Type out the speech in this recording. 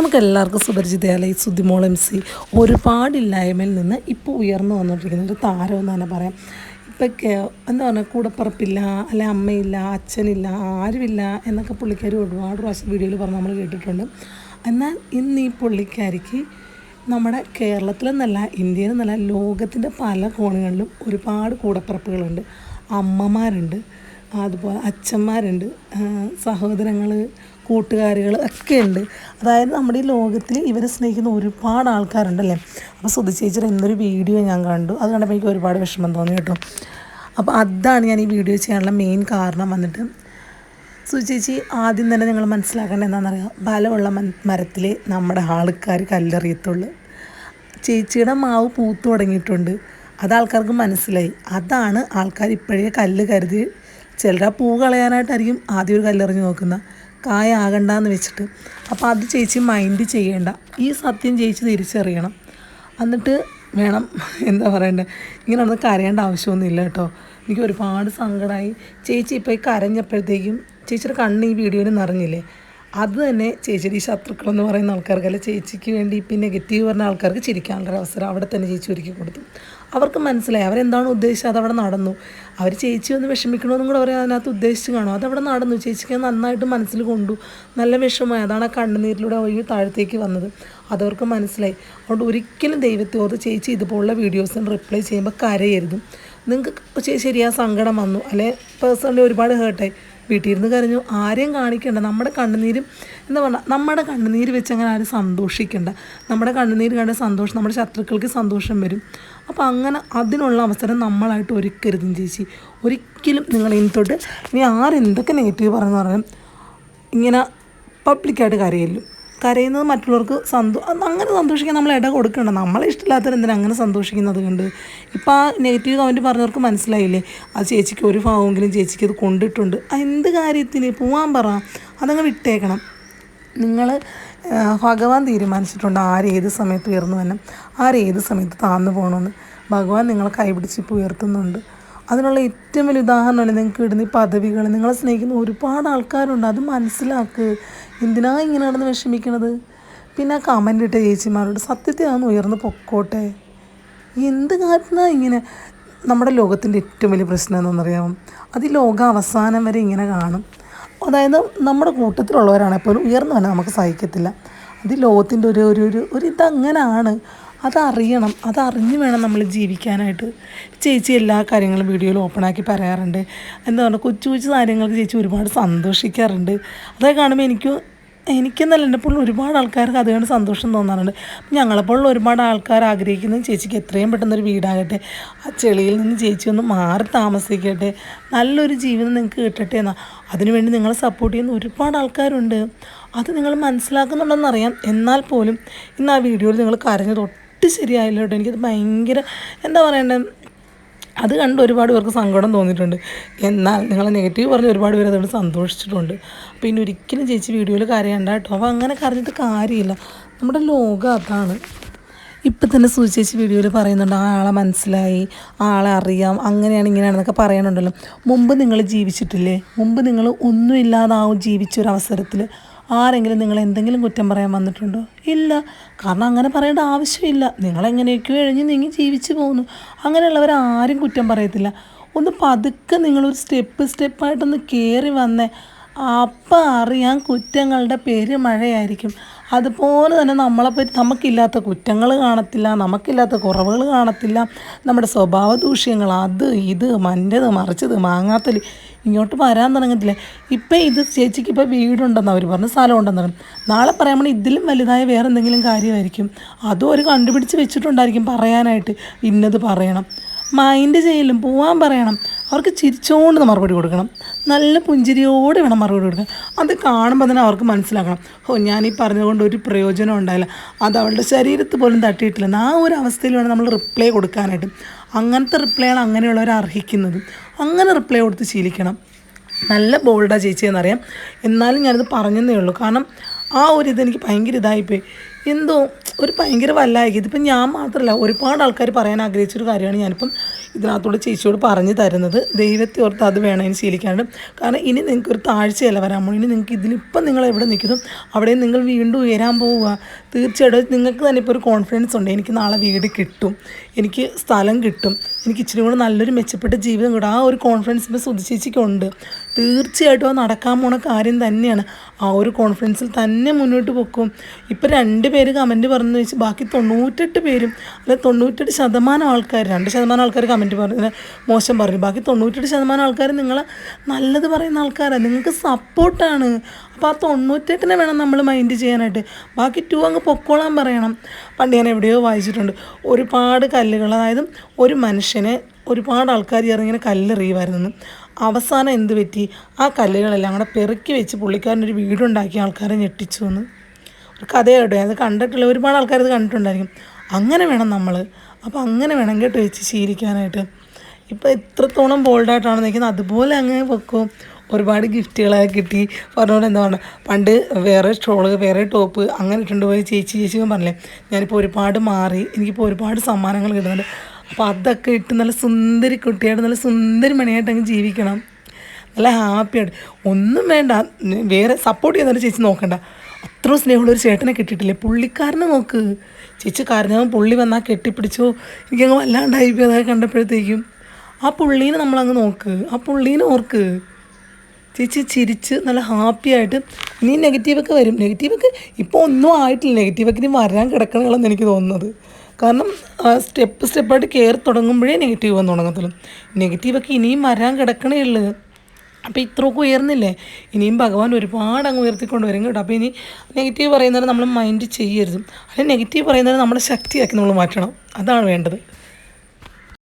നമുക്കെല്ലാവർക്കും സുപരിചിതയായ ഈ സുതിമോൾ M C ഒരുപാടില്ലായ്മയിൽ നിന്ന് ഇപ്പോൾ ഉയർന്നു വന്നുകൊണ്ടിരിക്കുന്ന. ഒരു താരം എന്ന് തന്നെ പറയാം. ഇപ്പൊക്കെ എന്താ പറയുക കൂടപ്പറപ്പില്ല അല്ലെ അമ്മയില്ല അച്ഛനില്ല ആരുമില്ല എന്നൊക്കെ പുള്ളിക്കാരി ഒരുപാട് പ്രാവശ്യം വീഡിയോയിൽ പറഞ്ഞ് നമ്മൾ കേട്ടിട്ടുണ്ട്. എന്നാൽ ഇന്ന് ഈ പുള്ളിക്കാരിക്ക് നമ്മുടെ കേരളത്തിലെന്നല്ല ഇന്ത്യയിലെന്നല്ല ലോകത്തിന്റെ പല കോണുകളിലും ഒരുപാട് കൂടപ്പിറപ്പുകളുണ്ട്. അമ്മമാരുണ്ട്. അതുപോലെ അച്ഛന്മാരുണ്ട് സഹോദരങ്ങൾ കൂട്ടുകാരികൾ ഒക്കെ ഉണ്ട്. അതായത് നമ്മുടെ ഈ ലോകത്തിൽ ഇവരെ സ്നേഹിക്കുന്ന ഒരുപാട് ആൾക്കാരുണ്ടല്ലേ? അപ്പോൾ സുധി ചേച്ചിയുടെ വീഡിയോ ഞാൻ കണ്ടു. അത് കണ്ടപ്പോൾ എനിക്ക് ഒരുപാട് വിഷമം തോന്നി കേട്ടോ. അപ്പോൾ അതാണ് ഞാൻ ഈ വീഡിയോ ചെയ്യാനുള്ള മെയിൻ കാരണം വന്നിട്ട്. സുധി ചേച്ചി ആദ്യം തന്നെ നിങ്ങൾ മനസ്സിലാക്കേണ്ടത് എന്താണെന്നറിയാം? ബലമുള്ള മരത്തിൽ നമ്മുടെ ആൾക്കാർ കല്ലെറിയത്തുള്ളൂ. ചേച്ചിയുടെ മാവ് പൂത്തു തുടങ്ങിയിട്ടുണ്ട്. അത് ആൾക്കാർക്ക് മനസ്സിലായി. അതാണ് ആൾക്കാർ ഇപ്പോഴേ കല്ല് കരുതി ചിലർ ആ പൂ കളയാനായിട്ടായിരിക്കും ആദ്യം ഒരു കല്ലെറിഞ്ഞ് നോക്കുന്നത് കായ ആകണ്ടെന്ന് വെച്ചിട്ട്. അപ്പോൾ അത് ചേച്ചി മൈൻഡ് ചെയ്യേണ്ട. ഈ സത്യം ചേച്ചി തിരിച്ചറിയണം. എന്നിട്ട് വേണം എന്താ പറയണ്ടേ? ഇങ്ങനെ ഒന്ന് കരയേണ്ട ആവശ്യമൊന്നുമില്ല കേട്ടോ. എനിക്ക് ഒരുപാട് സങ്കടമായി ചേച്ചി ഇപ്പോൾ ഈ കരഞ്ഞപ്പോഴത്തേക്കും ചേച്ചിയുടെ കണ്ണ് ഈ വീഡിയോയിൽ നിറഞ്ഞില്ലേ? അത് തന്നെ ചേച്ചിയുടെ ഈ ശത്രുക്കളെന്ന് പറയുന്ന ആൾക്കാർക്ക് അല്ലെ ചേച്ചിക്ക് വേണ്ടി ഇപ്പം നെഗറ്റീവ് പറഞ്ഞ ആൾക്കാർക്ക് ചിരിക്കാനുള്ള അവസരം അവിടെ തന്നെ ചേച്ചി ഒരുക്കി കൊടുത്തു. അവർക്ക് മനസ്സിലായി. അവരെന്താണ് ഉദ്ദേശിച്ചത്? അതവിടെ നടന്നു. അവർ ചേച്ചി ഒന്ന് വിഷമിക്കണമെന്നും കൂടെ അവർ അതിനകത്ത് ഉദ്ദേശിച്ച് കാണും. അതവിടെ നടന്നു. ചേച്ചിക്ക് നന്നായിട്ട് മനസ്സിൽ കൊണ്ടു. നല്ല വിഷമമായി. അതാണ് ആ കണ്ണുനീരിലൂടെ ഒഴുകി താഴത്തേക്ക് വന്നത്. അതവർക്ക് മനസ്സിലായി. അതുകൊണ്ട് ഒരിക്കലും ദൈവത്തെ ഓർത്ത് ചേച്ചി ഇതുപോലുള്ള വീഡിയോസിന് റിപ്ലൈ ചെയ്യുമ്പോൾ കരയരുത്. നിങ്ങൾക്ക് ശരിയാ സങ്കടം വന്നു. അല്ലെ പേഴ്സണലി ഒരുപാട് ഹേർട്ടായി വീട്ടിൽ ഇരുന്ന് കരഞ്ഞു. ആരെയും കാണിക്കേണ്ട. നമ്മുടെ കണ്ണുനീരും എന്താ പറഞ്ഞാൽ നമ്മുടെ കണ്ണുനീര് വെച്ച് അങ്ങനെ ആരും സന്തോഷിക്കേണ്ട. നമ്മുടെ കണ്ണുനീര് കണ്ട സന്തോഷം നമ്മുടെ ശത്രുക്കൾക്ക് സന്തോഷം വരും. അപ്പോൾ അങ്ങനെ അതിനുള്ള അവസരം നമ്മളായിട്ട് ഒരുക്കരുതും ചേച്ചി. ഒരിക്കലും നിങ്ങൾ ഇനി തൊട്ട് ഇനി ആരെന്തൊക്കെ നെഗറ്റീവ് പറഞ്ഞു പറഞ്ഞാലും ഇങ്ങനെ പബ്ലിക്കായിട്ട് കരയില്ലും. കരയുന്നത് മറ്റുള്ളവർക്ക് സന്തോ അങ്ങനെ സന്തോഷിക്കാൻ നമ്മൾ ഇട കൊടുക്കേണ്ട. നമ്മളെ ഇഷ്ടമില്ലാത്തവർ എന്തിനാണ് അങ്ങനെ സന്തോഷിക്കുന്നത് കണ്ട് ഇപ്പം ആ നെഗറ്റീവ് കമന്റ് പറഞ്ഞവർക്ക് മനസ്സിലായില്ലേ? അത് ചേച്ചിക്ക് ഒരു ഭാവമെങ്കിലും ചേച്ചിക്ക് അത് കൊണ്ടിട്ടുണ്ട്. എന്ത് കാര്യത്തിന്? പോവാൻ പറ. അതങ്ങ് വിട്ടേക്കണം. നിങ്ങൾ ഭഗവാൻ തീരുമാനിച്ചിട്ടുണ്ട് ആരേത് സമയത്ത് ഉയർന്നു വരണം ആരേത് സമയത്ത് താന്നു പോകണമെന്ന്. ഭഗവാൻ നിങ്ങളെ കൈപിടിച്ച് ഇപ്പോൾ ഉയർത്തുന്നുണ്ട്. അതിനുള്ള ഏറ്റവും വലിയ ഉദാഹരണമല്ലേ നിങ്ങൾക്ക് ഇടുന്ന ഈ പദവികൾ. നിങ്ങളെ സ്നേഹിക്കുന്ന ഒരുപാട് ആൾക്കാരുണ്ട്. അത് മനസ്സിലാക്ക്. എന്തിനാ ഇങ്ങനെ നടന്ന് വിഷമിക്കണത്? പിന്നെ ആ കമന്റ് ഇട്ട ചേച്ചിമാരോട് സത്യത്തെ അതൊന്ന് ഉയർന്ന് പൊക്കോട്ടെ. എന്ത് കാര്യത്തിനാണ് ഇങ്ങനെ? നമ്മുടെ ലോകത്തിന്റെ ഏറ്റവും വലിയ പ്രശ്നം എന്താണെന്നറിയാമോ? അത് ഈ ലോകം അവസാനം വരെ ഇങ്ങനെ കാണും. അതായത് നമ്മുടെ കൂട്ടത്തിലുള്ളവരാണെങ്കിൽ പോലും ഉയർന്നു വന്നാൽ നമുക്ക് സഹിക്കത്തില്ല അത് ലോകത്തിന്റെ ഒരു ഒരു ഒരു ഇതങ്ങനാണ്. അതറിയണം. അതറിഞ്ഞ് വേണം നമ്മൾ ജീവിക്കാനായിട്ട്. ചേച്ചി എല്ലാ കാര്യങ്ങളും വീഡിയോയിൽ ഓപ്പണാക്കി പറയാറുണ്ട്. എന്താ പറയുക കൊച്ചു കൊച്ചു കാര്യങ്ങൾക്ക് ചേച്ചി ഒരുപാട് സന്തോഷിക്കാറുണ്ട്. അതൊക്കെ കാണുമ്പോൾ എനിക്ക് എനിക്കെന്നല്ല എന്റെ പോലുള്ള ഒരുപാട് ആൾക്കാർക്ക് അതുകൊണ്ട് സന്തോഷം തോന്നാറുണ്ട്. ഞങ്ങളെപ്പോലുള്ള ഒരുപാട് ആൾക്കാർ ആഗ്രഹിക്കുന്നത് ചേച്ചിക്ക് എത്രയും പെട്ടെന്നൊരു വീടാകട്ടെ. ആ ചെളിയിൽ നിന്ന് ചേച്ചി ഒന്ന് മാറി താമസിക്കട്ടെ. നല്ലൊരു ജീവിതം നിങ്ങൾക്ക് കിട്ടട്ടെ എന്നാൽ അതിനുവേണ്ടി നിങ്ങളെ സപ്പോർട്ട് ചെയ്യുന്ന ഒരുപാട് ആൾക്കാരുണ്ട്. അത് നിങ്ങൾ മനസ്സിലാക്കുന്നുണ്ടെന്നറിയാം. എന്നാൽ പോലും ഇന്ന് ആ വീഡിയോയിൽ നിങ്ങൾ കരഞ്ഞു ഒട്ടും ശരിയായില്ല കേട്ടോ. എനിക്കത് ഭയങ്കര എന്താ പറയണ്ടേ? അത് കണ്ട് ഒരുപാട് പേർക്ക് സങ്കടം തോന്നിയിട്ടുണ്ട്. എന്നാൽ നിങ്ങൾ നെഗറ്റീവ് പറഞ്ഞ് ഒരുപാട് പേര് അതുകൊണ്ട് സന്തോഷിച്ചിട്ടുണ്ട്. പിന്നെ ഒരിക്കലും ചേച്ചി വീഡിയോയിൽ കരയണ്ട കേട്ടോ. അപ്പോൾ അങ്ങനെ കരഞ്ഞിട്ട് കാര്യമില്ല. നമ്മുടെ ലോകം അതാണ്. ഇപ്പം തന്നെ സൂചിച്ചേച്ചി വീഡിയോയിൽ പറയുന്നുണ്ട് ആളെ മനസ്സിലായി ആളെ അറിയാം അങ്ങനെയാണ് ഇങ്ങനെയാണെന്നൊക്കെ പറയുന്നുണ്ടല്ലോ മുമ്പ് നിങ്ങൾ ജീവിച്ചിട്ടില്ലേ? മുമ്പ് നിങ്ങൾ ഒന്നുമില്ലാതാവും ജീവിച്ചൊരവസരത്തിൽ ആരെങ്കിലും നിങ്ങൾ എന്തെങ്കിലും കുറ്റം പറയാൻ വന്നിട്ടുണ്ടോ? ഇല്ല. കാരണം അങ്ങനെ പറയേണ്ട ആവശ്യമില്ല. നിങ്ങളെങ്ങനെയൊക്കെയോ എഴുതി നീങ്ങി ജീവിച്ചു പോകുന്നു അങ്ങനെയുള്ളവർ ആരും കുറ്റം പറയത്തില്ല. ഒന്ന് പതുക്കെ നിങ്ങളൊരു സ്റ്റെപ്പ് സ്റ്റെപ്പായിട്ടൊന്ന് കയറി വന്നേ. അപ്പം അറിയാൻ കുറ്റങ്ങളുടെ പേര് മഴയായിരിക്കും. അതുപോലെ തന്നെ നമ്മളെ നമ്മളെപ്പറ്റി നമുക്കില്ലാത്ത കുറ്റങ്ങൾ കാണത്തില്ല നമുക്കില്ലാത്ത കുറവുകൾ കാണത്തില്ല. നമ്മുടെ സ്വഭാവ ദൂഷ്യങ്ങൾ അത് ഇത് മന്റേത് മറിച്ചത് മാങ്ങാത്തൽ ഇങ്ങോട്ട് വരാൻ തുടങ്ങത്തില്ല. ഇപ്പം ഇത് ചേച്ചിക്ക് ഇപ്പോൾ വീടുണ്ടെന്ന് അവർ പറഞ്ഞു സ്ഥലം ഉണ്ടെന്ന് പറഞ്ഞു. നാളെ പറയുമ്പോൾ ഇതിലും വലുതായ വേറെ എന്തെങ്കിലും കാര്യമായിരിക്കും. അതും ഒരു കണ്ടുപിടിച്ച് വെച്ചിട്ടുണ്ടായിരിക്കും പറയാനായിട്ട്. ഇന്നത് പറയണം. മൈൻഡ് ചെയ്യലും പോവാൻ പറയണം. അവർക്ക് ചിരിച്ചുകൊണ്ട് മറുപടി കൊടുക്കണം. നല്ല പുഞ്ചിരിയോടെ വേണം മറുപടി കൊടുക്കാൻ. അത് കാണുമ്പോൾ തന്നെ അവർക്ക് മനസ്സിലാക്കണം. ഓ ഞാൻ ഈ പറഞ്ഞതുകൊണ്ട് ഒരു പ്രയോജനം ഉണ്ടായില്ല. അത് അവളുടെ ശരീരത്ത് പോലും തട്ടിയിട്ടില്ല. ആ ഒരു അവസ്ഥയിൽ വേണം നമ്മൾ റിപ്ലൈ കൊടുക്കാനായിട്ട്. അങ്ങനത്തെ റിപ്ലൈയാണ് അങ്ങനെയുള്ളവർ അർഹിക്കുന്നത്. അങ്ങനെ റിപ്ലൈ കൊടുത്ത് ശീലിക്കണം. നല്ല ബോൾഡാണ് ചേച്ചി എന്നറിയാം. എന്നാലും ഞാനത് പറഞ്ഞതേ ഉള്ളൂ. കാരണം ആ ഒരു ഇതെനിക്ക് ഭയങ്കര ഇതായിപ്പോയി. എന്തോ ഒരു ഭയങ്കര വല്ലായി ഇതിപ്പം ഞാൻ മാത്രമല്ല ഒരുപാട് ആൾക്കാർ പറയാൻ ആഗ്രഹിച്ചൊരു കാര്യമാണ് ഞാനിപ്പം ഇതിനകത്തോട് ചേച്ചിയോട് പറഞ്ഞു തരുന്നത്. ദൈവത്തെ ഓർത്ത് അത് വേണമെന്ന് ശീലിക്കാണ്ട്. കാരണം ഇനി നിങ്ങൾക്ക് ഒരു താഴ്ചയല്ല വരാൻ പോകും ഇനി നിങ്ങൾക്ക് ഇതിലിപ്പം നിങ്ങൾ എവിടെ നിൽക്കുന്നു? അവിടെ നിങ്ങൾ വീണ്ടും ഉയരാൻ പോവുക. തീർച്ചയായിട്ടും നിങ്ങൾക്ക് തന്നെ ഇപ്പോൾ ഒരു കോൺഫിഡൻസ് ഉണ്ട്. എനിക്ക് നാളെ വീട് കിട്ടും. എനിക്ക് സ്ഥലം കിട്ടും. എനിക്ക് ഇച്ചിരി കൂടെ നല്ലൊരു മെച്ചപ്പെട്ട ജീവിതം കിട്ടും. ആ ഒരു കോൺഫിഡൻസ് ഇപ്പോൾ സുധിച്ചേച്ചിക്കുണ്ട് തീർച്ചയായിട്ടും അത് നടക്കാൻ പോണ കാര്യം തന്നെയാണ്. ആ ഒരു കോൺഫിഡൻസിൽ തന്നെ മുന്നോട്ട് പൊക്കും. ഇപ്പം രണ്ട് പേര് കമന്റ് പറഞ്ഞു വെച്ച് ബാക്കി തൊണ്ണൂറ്റെട്ട് പേരും അല്ല തൊണ്ണൂറ്റെട്ട് ശതമാനം ആൾക്കാർ രണ്ട് ശതമാനം ആൾക്കാർ കമന്റ് പറഞ്ഞ് മോശം പറഞ്ഞു. ബാക്കി തൊണ്ണൂറ്റെട്ട് ശതമാനം ആൾക്കാർ നിങ്ങൾ നല്ലത് പറയുന്ന ആൾക്കാരാണ് നിങ്ങൾക്ക് സപ്പോർട്ടാണ്. അപ്പോൾ ആ തൊണ്ണൂറ്റെട്ടിനെ വേണം നമ്മൾ മൈൻഡ് ചെയ്യാനായിട്ട്. ബാക്കി ടു അങ്ങ് പൊക്കോളാൻ പറയണം. പണ്ട് ഞാൻ എവിടെയോ വായിച്ചിട്ടുണ്ട്. ഒരുപാട് കല്ലുകൾ അതായത് ഒരു മനുഷ്യനെ ഒരുപാട് ആൾക്കാർ ഇറങ്ങിങ്ങനെ കല്ലെറിയുമായിരുന്നു അവസാനം എന്ത് പറ്റി? ആ കല്ലുകളെല്ലാം കൂടെ പെറുക്കി വെച്ച് പുള്ളിക്കാരനൊരു വീടുണ്ടാക്കിയ ആൾക്കാരെ ഞെട്ടിച്ചു എന്ന്. ഒരു കഥയായിട്ട്. അത് കണ്ടിട്ടുള്ള ഒരുപാട് ആൾക്കാർ ഇത് കണ്ടിട്ടുണ്ടായിരിക്കും. അങ്ങനെ വേണം നമ്മൾ അപ്പോൾ അങ്ങനെ വേണം കേട്ടോ വെച്ച് ശീലിക്കാനായിട്ട്. ഇപ്പോൾ എത്രത്തോളം ബോൾഡായിട്ടാണ് നിൽക്കുന്നത് അതുപോലെ അങ്ങ് വെക്കും. ഒരുപാട് ഗിഫ്റ്റുകളൊക്കെ കിട്ടി. പറഞ്ഞ പോലെ എന്താ പറയുക പണ്ട് വേറെ ഷോൾ വേറെ ടോപ്പ് അങ്ങനെ ഇട്ടുണ്ട് പോയി ചേച്ചി ചേച്ചി പറഞ്ഞില്ലേ? ഞാനിപ്പോൾ ഒരുപാട് മാറി. എനിക്കിപ്പോൾ ഒരുപാട് സമ്മാനങ്ങൾ കിട്ടുന്നുണ്ട്. അപ്പോൾ അതൊക്കെ ഇട്ട് നല്ല സുന്ദരി കുട്ടിയായിട്ട് നല്ല സുന്ദരി മണിയായിട്ട് അങ്ങ് ജീവിക്കണം. നല്ല ഹാപ്പിയായിട്ട് ഒന്നും വേണ്ട. വേറെ സപ്പോർട്ട് ചെയ്യുന്നൊരു ചേച്ചി നോക്കണ്ട. അത്രയും സ്നേഹമുള്ള ഒരു ചേട്ടനെ കിട്ടിയിട്ടില്ലേ? പുള്ളിക്കാരനെ നോക്ക്. ചേച്ചി കാരണം പുള്ളി വന്നാൽ കെട്ടിപ്പിടിച്ചോ. എനിക്കങ്ങ് വല്ലാണ്ടായി പോയി. അതൊക്കെ കണ്ടപ്പോഴത്തേക്കും ആ പുള്ളീനെ നമ്മളങ്ങ് നോക്ക്. ആ പുള്ളീനെ ഓർക്ക്. ചേച്ചി ചിരിച്ച് നല്ല ഹാപ്പി ആയിട്ട് ഇനി നെഗറ്റീവൊക്കെ വരും. നെഗറ്റീവൊക്കെ ഇപ്പോൾ ഒന്നും ആയിട്ടില്ല. നെഗറ്റീവൊക്കെ ഇനി വരാൻ കിടക്കണമെന്നാണ് എനിക്ക് തോന്നുന്നത്. കാരണം സ്റ്റെപ്പ് സ്റ്റെപ്പായിട്ട് കയറി തുടങ്ങുമ്പോഴേ നെഗറ്റീവ് വന്ന് തുടങ്ങത്തുള്ളൂ. നെഗറ്റീവൊക്കെ ഇനിയും വരാൻ കിടക്കണേ ഉള്ളൂ. അപ്പോൾ ഇത്രയൊക്കെ ഉയർന്നില്ലേ? ഇനിയും ഭഗവാൻ ഒരുപാട് അങ്ങ് ഉയർത്തിക്കൊണ്ട് വരും കേട്ടോ. അപ്പോൾ ഇനി നെഗറ്റീവ് പറയുന്നത് നമ്മൾ മൈൻഡ് ചെയ്യരുത്. അല്ലെങ്കിൽ നെഗറ്റീവ് പറയുന്നത് നമ്മൾ ശക്തിയാക്കി നമ്മൾ മാറ്റണം. അതാണ് വേണ്ടത്.